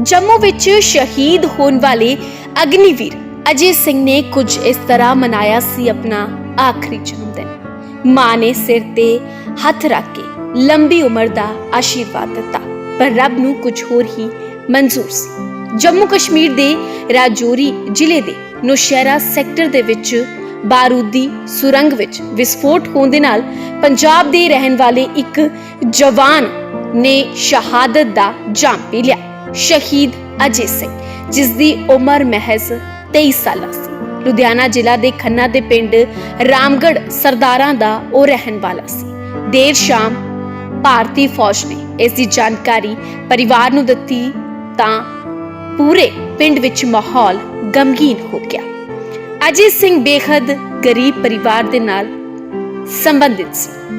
ਜੰਮੂ ਵਿੱਚ ਸ਼ਹੀਦ ਹੋਣ ਵਾਲੇ ਅਗਨੀਵੀਰ ਅਜੇ ਸਿੰਘ ਨੇ ਕੁਝ ਇਸ ਤਰ੍ਹਾਂ ਮਨਾਇਆ ਸੀ ਆਪਣਾ ਆਖਰੀ ਜਨਮ ਦਿਨ। ਮਾਂ ਨੇ ਸਿਰ ਤੇ ਹੱਥ ਰੱਖ ਕੇ ਲੰਬੀ ਉਮਰ ਦਾ ਆਸ਼ੀਰਵਾਦ ਦਿੱਤਾ, ਪਰ ਰੱਬ ਨੂੰ ਕੁਝ ਹੋਰ ਹੀ ਮਨਜ਼ੂਰ ਸੀ। ਜੰਮੂ ਕਸ਼ਮੀਰ ਦੇ ਰਾਜੌਰੀ ਜ਼ਿਲ੍ਹੇ ਦੇ ਨੌਸ਼ਹਿਰਾ ਸੈਕਟਰ ਦੇ ਵਿੱਚ ਬਾਰੂਦੀ ਸੁਰੰਗ ਵਿੱਚ ਵਿਸਫੋਟ ਹੋਣ ਦੇ ਨਾਲ ਪੰਜਾਬ ਦੇ ਰਹਿਣ ਵਾਲੇ ਇੱਕ ਜਵਾਨ ਨੇ ਸ਼ਹਾਦਤ ਦਾ ਜਾਮ ਪੀ ਲਿਆ। ਸ਼ਹੀਦ ਅਜੇ ਸਿੰਘ ਜਿਸ ਦੀ ਉਮਰ ਮਹਿਜ਼ 23 ਸਾਲਾਂ ਸੀ। ਲੁਧਿਆਣਾ ਜ਼ਿਲ੍ਹਾ ਦੇ ਖੰਨਾ ਦੇ ਪਿੰਡ ਰਾਮਗੜ੍ਹ ਸਰਦਾਰਾਂ ਦਾ ਉਹ ਰਹਿਣ ਵਾਲਾ ਸੀ। ਦੇਰ ਸ਼ਾਮ ਭਾਰਤੀ ਫੌਜ ਨੇ ਇਸ ਦੀ ਜਾਣਕਾਰੀ ਪਰਿਵਾਰ ਨੂੰ ਦਿੱਤੀ ਤਾਂ ਪੂਰੇ ਪਿੰਡ ਵਿੱਚ ਮਾਹੌਲ ਗਮਗੀਨ ਹੋ ਗਿਆ। ਅਜੇ ਸਿੰਘ ਬੇਖਦ ਗਰੀਬ ਪਰਿਵਾਰ ਦੇ ਨਾਲ ਸੰਬੰਧਿਤ ਸੀ।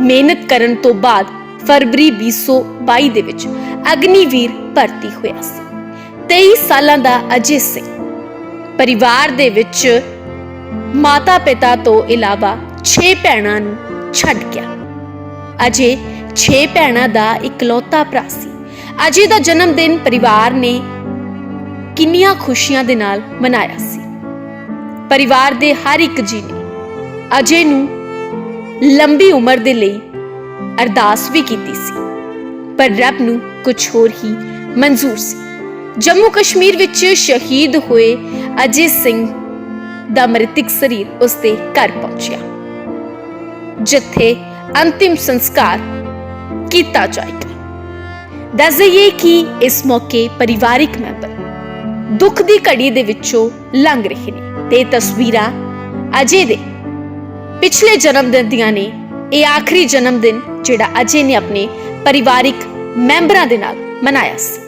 ਮਿਹਨਤ ਕਰਨ ਤੋਂ ਬਾਅਦ ਫਰਵਰੀ 2022 ਦੇ ਵਿੱਚ ਅਗਨੀਵੀਰ ਭਰਤੀ ਹੋਇਆ ਸੀ। 23 ਸਾਲਾਂ ਦਾ ਅਜੇ ਸਿੰਘ ਪਰਿਵਾਰ ਦੇ ਵਿੱਚ ਮਾਤਾ ਪਿਤਾ ਤੋਂ ਇਲਾਵਾ 6 ਭੈਣਾਂ ਨੂੰ ਛੱਡ ਗਿਆ। ਅਜੇ 6 ਭੈਣਾਂ ਦਾ ਇਕਲੌਤਾ ਭਰਾ ਸੀ। ਅਜੇ ਦਾ ਜਨਮ ਦਿਨ ਪਰਿਵਾਰ ਨੇ ਕਿੰਨੀਆਂ ਖੁਸ਼ੀਆਂ ਦੇ ਨਾਲ ਮਨਾਇਆ ਸੀ। ਪਰਿਵਾਰ ਦੇ ਹਰ ਇੱਕ ਜੀ ਨੇ ਅਜੇ ਨੂੰ ਲੰਬੀ ਉਮਰ ਦੇ ਲਈ ਅਰਦਾਸ ਵੀ ਕੀਤੀ ਸੀ। ਪਰ ਰੱਬ ਨੂੰ ਕੁਝ ਹੋਰ ਹੀ ਮਨਜ਼ੂਰ ਸੀ। ਜੰਮੂ ਕਸ਼ਮੀਰ ਵਿੱਚ ਸ਼ਹੀਦ ਹੋਏ ਅਜੇ ਸਿੰਘ ਦਾ ਮ੍ਰਿਤਕ ਸਰੀਰ ਉਸਦੇ ਘਰ ਪਹੁੰਚਿਆ। ਜਿੱਥੇ ਅੰਤਿਮ ਸੰਸਕਾਰ ਕੀਤਾ ਜਾਏਗਾ। ਦੱਸ ਦਈਏ ਕਿ ਇਸ ਮੌਕੇ ਪਰਿਵਾਰਿਕ ਮੈਂਬਰ ਦੁੱਖ ਦੀ ਘੜੀ ਦੇ ਵਿੱਚੋਂ ਲੰਘ ਰਹੇ ਨੇ ਤੇ ਤਸਵੀਰਾਂ ਅਜੇ ਦੇ ਪਿਛਲੇ ਜਨਮ ਦਿਨ ਦੀਆਂ ਨੇ। ਇਹ ਆਖਰੀ ਜਨਮ ਦਿਨ ਜਿਹੜਾ ਅਜੇ ਨੇ ਆਪਣੇ ਪਰਿਵਾਰਿਕ ਮੈਂਬਰਾਂ ਦੇ ਨਾਲ ਮਨਾਇਆ ਸੀ।